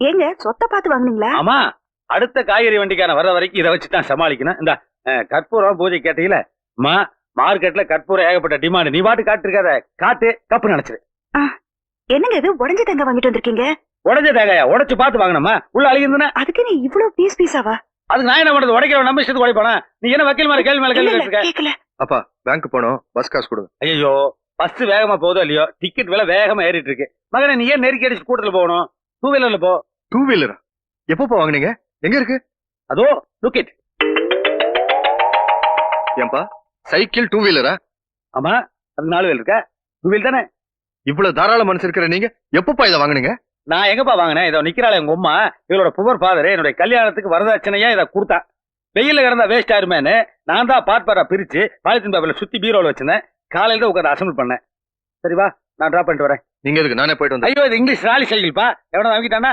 ஏங்க சொத்தை பார்த்து வாங்குனீங்களா? ஆமா அடுத்த காய்கறி வண்டிக்கான வர்ற வரைக்கும் இதை வச்சு தான் சமாளிக்கணும். இந்த அஹ், கற்பூரம் பூஜை கேட்டீங்கள மா மார்க்கெட்ல கற்பூரம் ஏகப்பட்ட டிமாண்ட் நீ பாட்டு காட்டு இருக்காத காட்டு கப்பு நினைச்சிரு என்னங்க இது? உடஞ்ச தேங்காய் வாங்கிட்டு வந்திருக்கீங்க? உடஞ்ச தேங்காயா? உடைச்சு பார்த்து வாங்கணுமா? உள்ள அழுகிருந்துன்னா அதுக்கு நீ இவ்வளவு பீஸ் பீஸாவா? அதுக்கு நான் என்ன பண்றது? உடைக்கிறவன் நம்ம இஷ்டத்துக்கு உடைப்பானா? நீ என்ன வக்கீல் மேல கேள்வி மேல கேள்வி கேக்கல. அப்பா பேங்க் போனோம். பஸ் காசு கொடுங்க. ஐயோ பஸ் வேகமா போதோ இல்லையோ? டிக்கெட் விலை வேகமா ஏறிட்டு இருக்கு. மகனே நீ ஏன் நெருக்கி அடிச்சு கூட்டத்துல போகணும்? டூ வீலர்ல போ. டூ வீலரா எப்பப்பா வாங்குனீங்க? எங்க இருக்கு? அதோ லுக் இட் ஏன்பா சைக்கிள் டூ வீலரா ஆமா அது நாலு வீல் இருக்கா? டூ வீல் தானே? இவ்வளவு தாராள மனசு இருக்கிற நீங்க எப்பப்பா இதை வாங்குனீங்க? நான் எங்கப்பா வாங்கினேன்? இதோ நிக்கிறாள் எங்க உம்மா இவளோட புவர் ஃபாதர் என்னுடைய கல்யாணத்துக்கு வரதட்சணையா இதை கொடுத்தான் வெயில்ல கிடந்தா வேஸ்ட் ஆயிருமேன்னு நான் தான் பார்ட் பார்ட்டா பிரிச்சு பாலித்தீன் பேப்பர்ல சுத்தி பீரோல வச்சிருந்தேன். காலையில தான் உட்காந்து அசம்பிள் பண்ணேன். சரி வா நான் டிராப் பண்ணிட்டு வரேன். நீங்க எதுக்கு நானே போயிட்டு வந்தேன். ஐயோ இது இங்கிலீஷ் ராலி சைக்கிள்ப்பா எவனா வாங்கிட்டானா